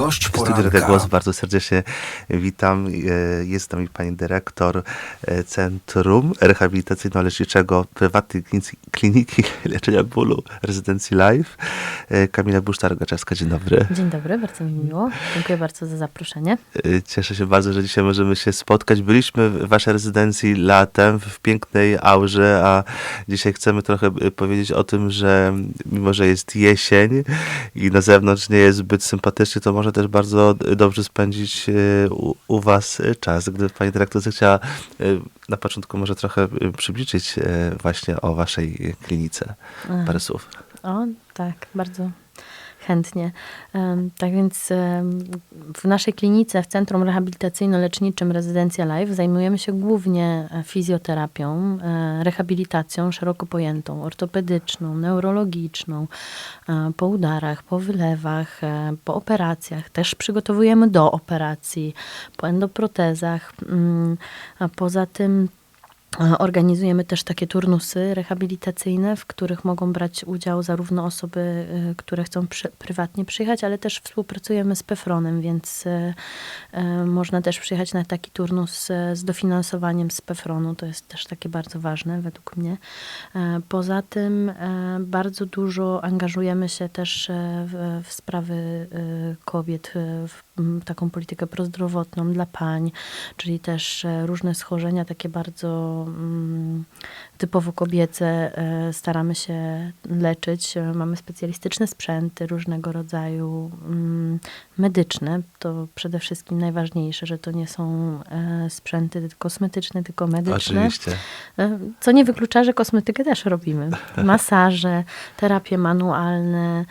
Gość Radio Głos poranka. bardzo serdecznie witam. E, Jest z nami pani dyrektor e, Centrum Rehabilitacyjno-Leczniczego Prywatnej Kliniki Leczenia Bólu Rezydencji Live. E, Kamila Busztar-Gaczewska, dzień dobry. Dzień dobry, bardzo mi miło. Dziękuję bardzo za zaproszenie. Cieszę się bardzo, że dzisiaj możemy się spotkać. Byliśmy w waszej rezydencji latem w pięknej aurze, a dzisiaj chcemy trochę powiedzieć o tym, że mimo, że jest jesień i na zewnątrz nie jest zbyt sympatycznie, to może też bardzo dobrze spędzić e, u, u was e, czas. Gdyby pani dyrektor zechciała e, na początku może trochę przybliżyć właśnie o waszej klinice. Parę słów. O, tak, bardzo chętnie. Tak więc w naszej klinice, w Centrum Rehabilitacyjno-Leczniczym Rezydencja Live zajmujemy się głównie e, fizjoterapią, e, rehabilitacją szeroko pojętą, ortopedyczną, neurologiczną, e, po udarach, po wylewach, po operacjach. Też przygotowujemy do operacji, po endoprotezach. Mm, A poza tym Organizujemy też takie turnusy rehabilitacyjne, w których mogą brać udział zarówno osoby, y, które chcą przy, prywatnie przyjechać, ale też współpracujemy z PEFRONem, więc y, y, można też przyjechać na taki turnus z dofinansowaniem z PEFRONu. To jest też takie bardzo ważne według mnie. E, Poza tym e, bardzo dużo angażujemy się też e, w, w sprawy kobiet, w taką politykę prozdrowotną dla pań, czyli też e, różne schorzenia takie bardzo mm, typowo kobiece e, staramy się leczyć. E, Mamy specjalistyczne sprzęty różnego rodzaju mm, medyczne. To przede wszystkim najważniejsze, że to nie są sprzęty kosmetyczne, tylko medyczne. Oczywiście. Co nie wyklucza, że kosmetykę też robimy. Masaże, terapie manualne.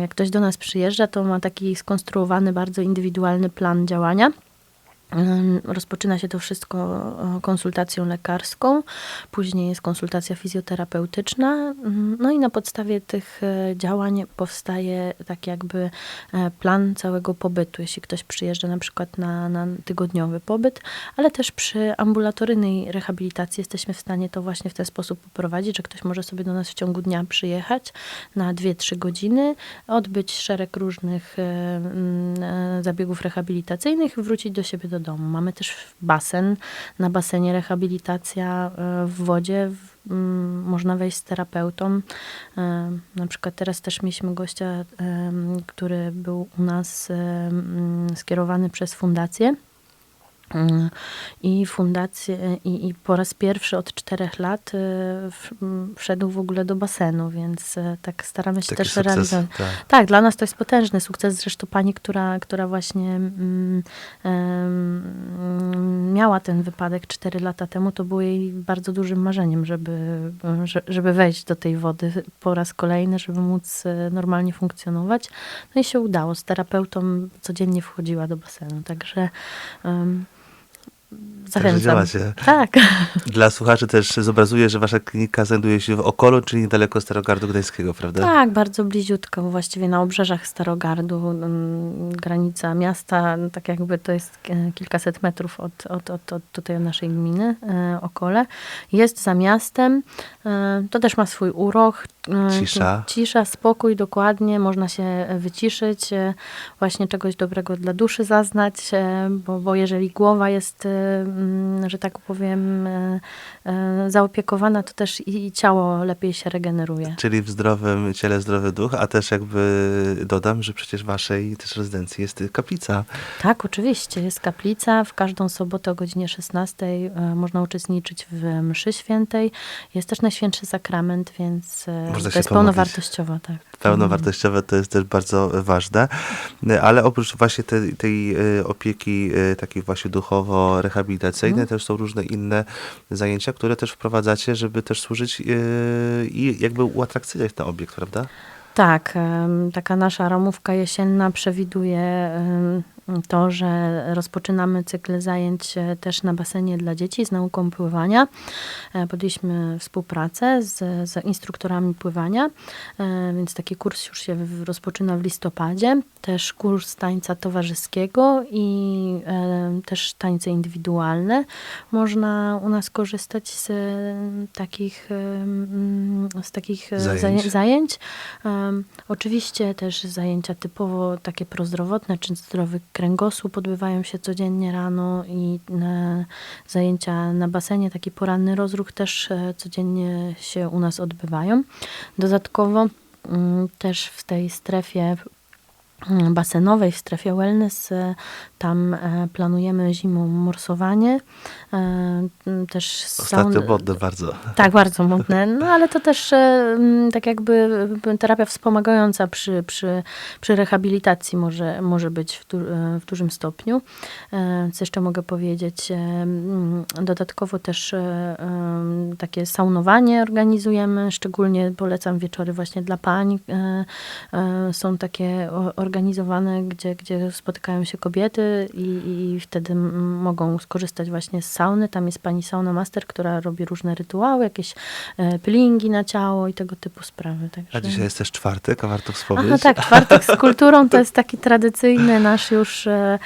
Jak ktoś do nas przyjeżdża, to ma taki skonstruowany, bardzo indywidualny plan działania. Rozpoczyna się to wszystko e, konsultacją lekarską, później jest konsultacja fizjoterapeutyczna, mm, no i na podstawie tych e, działań powstaje tak jakby e, plan całego pobytu, jeśli ktoś przyjeżdża na przykład na, na tygodniowy pobyt, ale też przy ambulatoryjnej rehabilitacji jesteśmy w stanie to właśnie w ten sposób poprowadzić, że ktoś może sobie do nas w ciągu dnia przyjechać na 2-3 godziny, odbyć szereg różnych zabiegów rehabilitacyjnych wrócić do siebie do domu. Mamy też basen. Na basenie rehabilitacja e, w wodzie. mm, Można wejść z terapeutą. E, Na przykład teraz też mieliśmy gościa, em, który był u nas skierowany przez fundację. I fundację, i, i po raz pierwszy od czterech lat e, wszedł w ogóle do basenu, więc e, tak staramy się Taki też sukces. realizować. Tak. Tak, dla nas to jest potężny sukces. Zresztą pani, która, która właśnie mm, miała ten wypadek 4 lata temu, to było jej bardzo dużym marzeniem, żeby, że- żeby wejść do tej wody po raz kolejny, żeby móc e, normalnie funkcjonować. No i się udało. Z terapeutą codziennie wchodziła do basenu, także um, zachęcam. Tak. Dla słuchaczy też zobrazuję, że wasza klinika znajduje się w Okolu, czyli niedaleko Starogardu Gdańskiego, prawda? Tak, bardzo bliziutko, właściwie na obrzeżach Starogardu, granica miasta, no tak jakby to jest e, kilkaset metrów od, od, od, od tutaj naszej gminy, e, Okole. Jest za miastem, e, to też ma swój urok. E, Cisza. Cisza, spokój, dokładnie, można się e, wyciszyć, e, właśnie czegoś dobrego dla duszy zaznać, bo, bo jeżeli głowa jest, mm, że tak powiem, zaopiekowana, to też i, i ciało lepiej się regeneruje. Czyli w zdrowym ciele zdrowy duch, a też jakby dodam, że przecież w waszej też rezydencji jest kaplica. Tak, oczywiście. Jest kaplica. W każdą sobotę o godzinie 16 e, można uczestniczyć w mszy świętej. Jest też Najświętszy Sakrament, więc Można to jest pomodlić. pełnowartościowo. Tak. Pełnowartościowe to jest też bardzo ważne, ale oprócz właśnie tej, tej e, opieki e, takiej właśnie duchowo-rehabilitacyjnej Mhm. też są różne inne zajęcia, które też wprowadzacie, żeby też służyć e, i jakby uatrakcyjniać ten obiekt, prawda? Tak, taka nasza ramówka jesienna przewiduje to, że rozpoczynamy cykl zajęć e, też na basenie dla dzieci z nauką pływania. E, Podjęliśmy współpracę z, z instruktorami pływania, e, więc taki kurs już się rozpoczyna w listopadzie. Też kurs tańca towarzyskiego i też tańce indywidualne. Można u nas korzystać z takich, mm, z takich Zajęć. zaję- zajęć. Oczywiście też zajęcia typowo takie prozdrowotne, czy zdrowy kręgosłup odbywają się codziennie rano i zajęcia na basenie, taki poranny rozruch też e, codziennie się u nas odbywają. Dodatkowo mm, też w tej strefie basenowej, w strefie wellness, e, tam e, planujemy zimą morsowanie. e, Też Ostatnio saun- modne bardzo. tak, bardzo modne. No ale to też mm, tak jakby terapia wspomagająca przy, przy, przy rehabilitacji może, może być w, du, w dużym stopniu. Co jeszcze mogę powiedzieć? Mm, Dodatkowo też takie saunowanie organizujemy. Szczególnie polecam wieczory właśnie dla pań. Są takie organizowane, gdzie, gdzie spotykają się kobiety i, i wtedy mogą skorzystać właśnie z sauny. Tam jest pani sauna master, która robi różne rytuały, jakieś e, peelingi na ciało i tego typu sprawy. Także... A dzisiaj jest też czwartek, a warto wspomnieć. Aha, tak, czwartek z kulturą to jest taki tradycyjny nasz już e,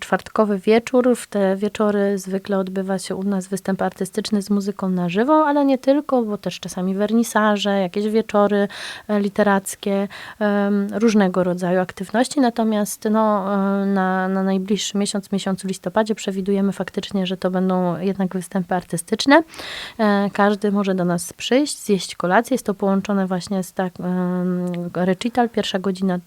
czwartkowy wieczór. W te wieczory zwykle odbywa się u nas występ artystyczny z muzyką na żywo, ale nie tylko, bo też czasami wernisaże, jakieś wieczory e, literackie, em, różnego rodzaju aktywności. Natomiast no, e, na, na najbliższy miesiąc, miesiącu listopadzie przewidujemy faktycznie, że to będą jednak występy artystyczne. E, Każdy może do nas przyjść, zjeść kolację. Jest to połączone właśnie z tak, em, recital, pierwsza godzina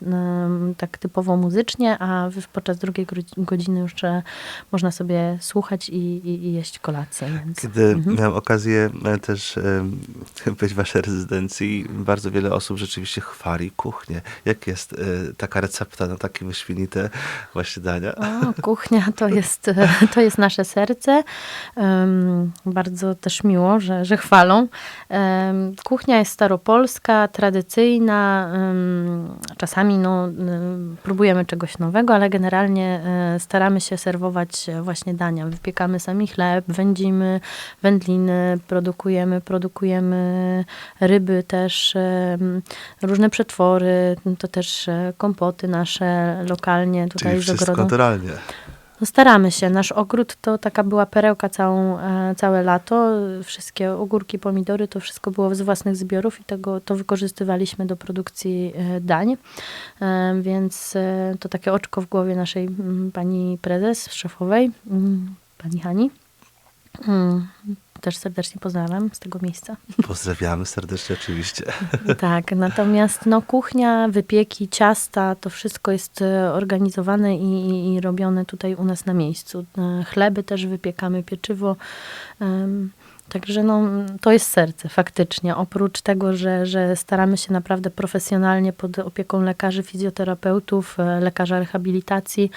tak typowo muzycznie, a podczas drugiej godziny już e, można sobie słuchać i, i, i jeść kolację. Więc. Kiedy Mhm. miałem okazję e, też być w waszej rezydencji, bardzo wiele osób rzeczywiście chwali kuchnię. Jak jest e, taka recepta na takie wyśmienite właśnie dania? O, kuchnia to jest, e, to jest nasze serce. Bardzo też miło, że, że chwalą. Kuchnia jest staropolska, tradycyjna. czasami no, em, próbujemy czegoś nowego, ale generalnie e, staramy się serwować e, właśnie dania. Wypiekamy sami chleb, wędzimy wędliny, produkujemy, produkujemy ryby też, różne przetwory, to też e, kompoty nasze lokalnie tutaj Czyli z ogrodu. naturalnie. No staramy się. Nasz ogród to taka była perełka całą, e, całe lato. Wszystkie ogórki, pomidory, to wszystko było z własnych zbiorów i tego, to wykorzystywaliśmy do produkcji e, dań. Więc to takie oczko w głowie naszej mm, pani prezes, szefowej, mm, pani Hani. Też serdecznie pozdrawiam z tego miejsca. Pozdrawiamy serdecznie oczywiście. Tak, natomiast no, kuchnia, wypieki, ciasta, to wszystko jest e, organizowane i, i, i robione tutaj u nas na miejscu. E, Chleby też wypiekamy, pieczywo. Także no, to jest serce faktycznie. Oprócz tego, że, że staramy się naprawdę profesjonalnie pod opieką lekarzy, fizjoterapeutów, e, lekarza rehabilitacji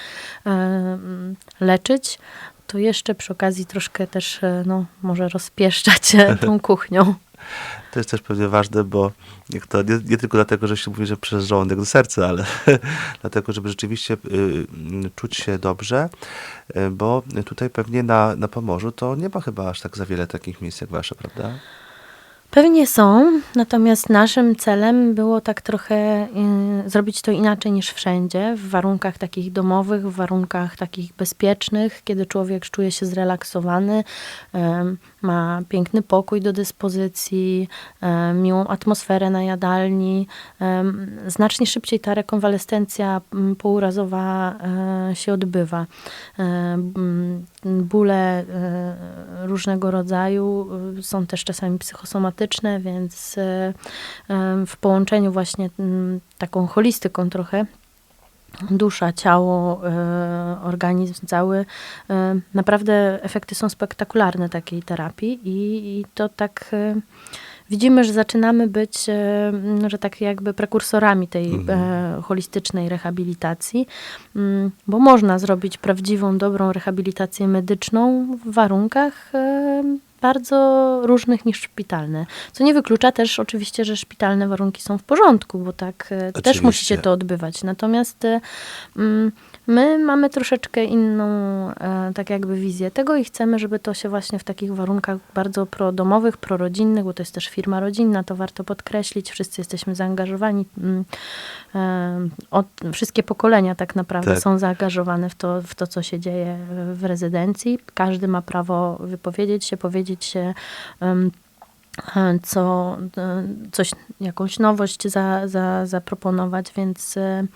leczyć, to jeszcze przy okazji troszkę też e, no, może rozpieszczać e, tą kuchnią. To jest też pewnie ważne, bo jak to nie, nie tylko dlatego, że się mówi, że przez żołądek do serca, ale dlatego, żeby rzeczywiście y, y, czuć się dobrze, y, bo tutaj pewnie na, na Pomorzu to nie ma chyba aż tak za wiele takich miejsc jak wasze, prawda? Pewnie są, natomiast naszym celem było tak trochę y, zrobić to inaczej niż wszędzie, w warunkach takich domowych, w warunkach takich bezpiecznych, kiedy człowiek czuje się zrelaksowany, em, ma piękny pokój do dyspozycji, em, miłą atmosferę na jadalni. Znacznie szybciej ta rekonwalescencja m, pourazowa się odbywa. Bóle e, różnego rodzaju są też czasami psychosomatyczne, więc e, w połączeniu właśnie mm, taką holistyką trochę dusza, ciało, e, organizm cały. Naprawdę efekty są spektakularne takiej terapii i, i to tak widzimy, że zaczynamy być, e, m, że tak jakby prekursorami tej e, holistycznej rehabilitacji, Mm, bo można zrobić prawdziwą, dobrą rehabilitację medyczną w warunkach bardzo różnych niż szpitalne. Co nie wyklucza też oczywiście, że szpitalne warunki są w porządku, bo tak e, też Oczywiście. musi się to odbywać. Natomiast e, mm, my mamy troszeczkę inną e, tak jakby wizję tego i chcemy, żeby to się właśnie w takich warunkach bardzo prodomowych, prorodzinnych, bo to jest też firma rodzinna, to warto podkreślić. Wszyscy jesteśmy zaangażowani. mm, e, Od, wszystkie pokolenia tak naprawdę Tak. są zaangażowane w to, w to, co się dzieje w rezydencji. Każdy ma prawo wypowiedzieć się, powiedzieć się, em, e, co, e, coś, jakąś nowość za, za, zaproponować, więc e,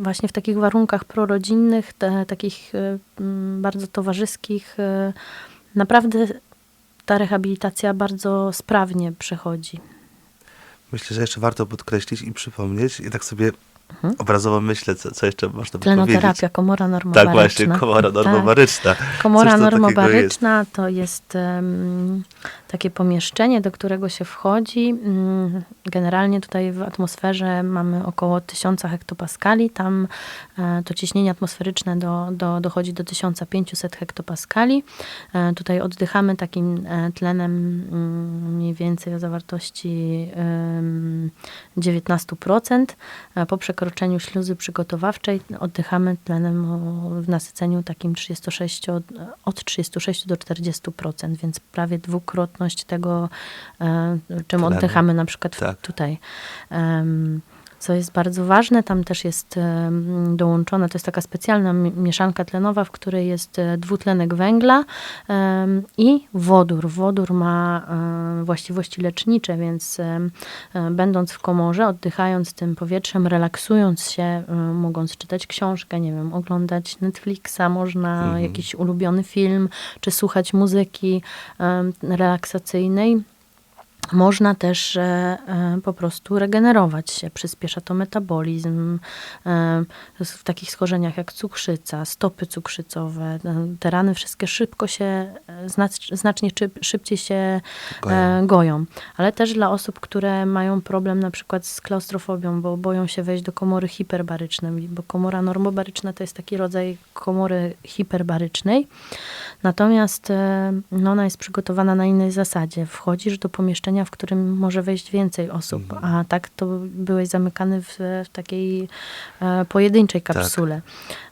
właśnie w takich warunkach prorodzinnych, te, takich bardzo towarzyskich, naprawdę ta rehabilitacja bardzo sprawnie przechodzi. Myślę, że jeszcze warto podkreślić i przypomnieć, i tak sobie Mhm. obrazowo myślę, co, co jeszcze można Tlenoterapia, powiedzieć. komora normobaryczna. Tak, właśnie, komora Tak. normobaryczna. Komora Cóż to takiego normobaryczna to jest em, takie pomieszczenie, do którego się wchodzi. Mm, Generalnie tutaj w atmosferze mamy około 1000 hektopaskali. Tam e, to ciśnienie atmosferyczne do, do, dochodzi do 1500 hektopaskali. E, Tutaj oddychamy takim e, tlenem mm, mniej więcej o zawartości em, 19%. E, Po przekroczeniu śluzy przygotowawczej oddychamy tlenem w nasyceniu takim 36, od, od 36 do 40%, więc prawie dwukrotność tego, e, czym Tlenu. oddychamy na przykład Tak. tutaj. Em, co jest bardzo ważne, tam też jest dołączona, to jest taka specjalna mi- mieszanka tlenowa, w której jest e, dwutlenek węgla i wodór. Wodór ma e, właściwości lecznicze, więc e, będąc w komorze, oddychając tym powietrzem, relaksując się, mogąc czytać książkę, nie wiem, oglądać Netflixa, można Mhm. jakiś ulubiony film, czy słuchać muzyki relaksacyjnej. Można też e, e, po prostu regenerować się, przyspiesza to metabolizm. E, w takich schorzeniach jak cukrzyca, stopy cukrzycowe, te rany wszystkie szybko się, znacz, znacznie szyb, szybciej się Goją. goją. Ale też dla osób, które mają problem na przykład z klaustrofobią, bo boją się wejść do komory hiperbarycznej, bo komora normobaryczna to jest taki rodzaj komory hiperbarycznej. Natomiast no, ona jest przygotowana na innej zasadzie. Wchodzisz do pomieszczenia, w którym może wejść więcej osób, Mhm. a tak to byłeś zamykany w, w takiej e, pojedynczej Tak. kapsule.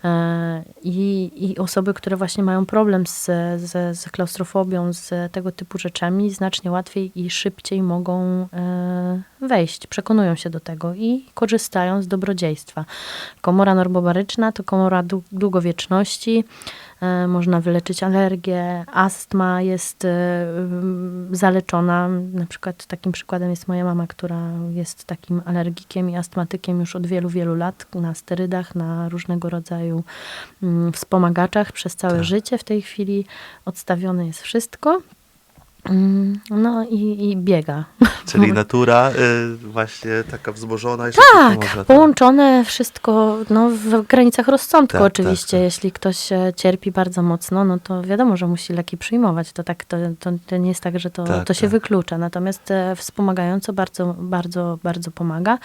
E, I, I osoby, które właśnie mają problem z, z, z klaustrofobią, z tego typu rzeczami, znacznie łatwiej i szybciej mogą e, wejść, przekonują się do tego i korzystają z dobrodziejstwa. Komora normobaryczna to komora dłu- długowieczności. E, Można wyleczyć alergię, astma jest e, zaleczona. Na przykład takim przykładem jest moja mama, która jest takim alergikiem i astmatykiem już od wielu, wielu lat na sterydach, na różnego rodzaju mm, wspomagaczach przez całe Tak. życie. W tej chwili odstawione jest wszystko. Mm, No i, i biega. Czyli natura y, właśnie taka wzmożona. i Tak, szybko może, połączone wszystko no, w granicach rozsądku Tak, oczywiście. tak, tak. Jeśli ktoś cierpi bardzo mocno, no to wiadomo, że musi leki przyjmować. To, tak, to, to, to nie jest tak, że to, Tak, to się tak. wyklucza. Natomiast e, wspomagająco bardzo, bardzo, bardzo pomaga.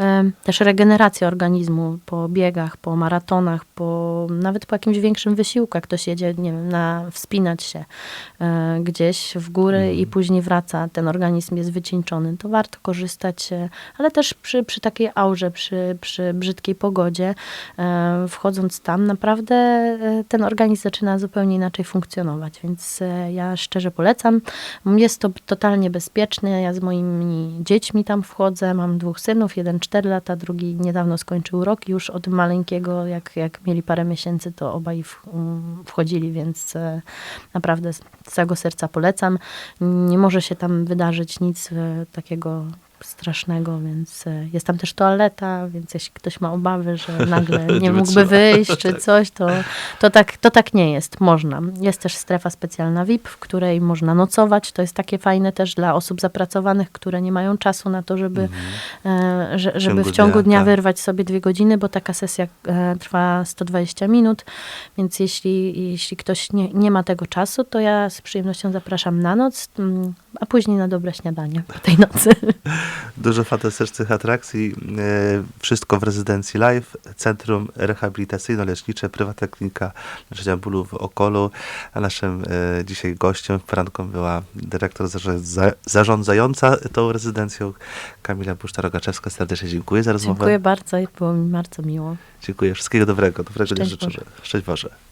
E, Też regeneracja organizmu po biegach, po maratonach, po, nawet po jakimś większym wysiłku, jak ktoś jedzie, nie wiem, na wspinać się e, gdzieś w góry Mhm. i później wraca, ten organizm jest wycieńczony, to warto korzystać, e, ale też przy, przy takiej aurze, przy, przy brzydkiej pogodzie, e, wchodząc tam, naprawdę e, ten organizm zaczyna zupełnie inaczej funkcjonować, więc ja szczerze polecam. Jest to totalnie bezpieczne, ja z moimi dziećmi tam wchodzę, mam dwóch synów, jeden 4 lata, drugi niedawno skończył rok, już od maleńkiego, jak, jak mieli parę miesięcy, to obaj wchodzili, więc naprawdę z całego serca polecam. Nie może się tam wydarzyć nic e, takiego strasznego, więc e, jest tam też toaleta, więc jeśli ktoś ma obawy, że nagle nie mógłby wyjść czy coś, to, to, tak, to tak nie jest. Można. Jest też strefa specjalna VIP, w której można nocować. To jest takie fajne też dla osób zapracowanych, które nie mają czasu na to, żeby, e, że, żeby w ciągu ciągu dnia, dnia tak. wyrwać sobie dwie godziny, bo taka sesja e, trwa 120 minut, więc jeśli, jeśli ktoś nie, nie ma tego czasu, to ja z przyjemnością zapraszam na noc, mm, a później na dobre śniadanie po tej nocy. Dużo fantastycznych atrakcji. e, Wszystko w rezydencji live. Centrum rehabilitacyjno-lecznicze, prywatna klinika leczenia bólu w Okolu. A naszym e, dzisiaj gościem, poranką była dyrektor zarządza- zarządzająca tą rezydencją Kamila Buszta-Rogaczewska. Serdecznie dziękuję za rozmowę. Dziękuję bardzo i było mi bardzo miło. Dziękuję. Wszystkiego dobrego. Dobrego Szczęść życzymy. Szczęść Boże.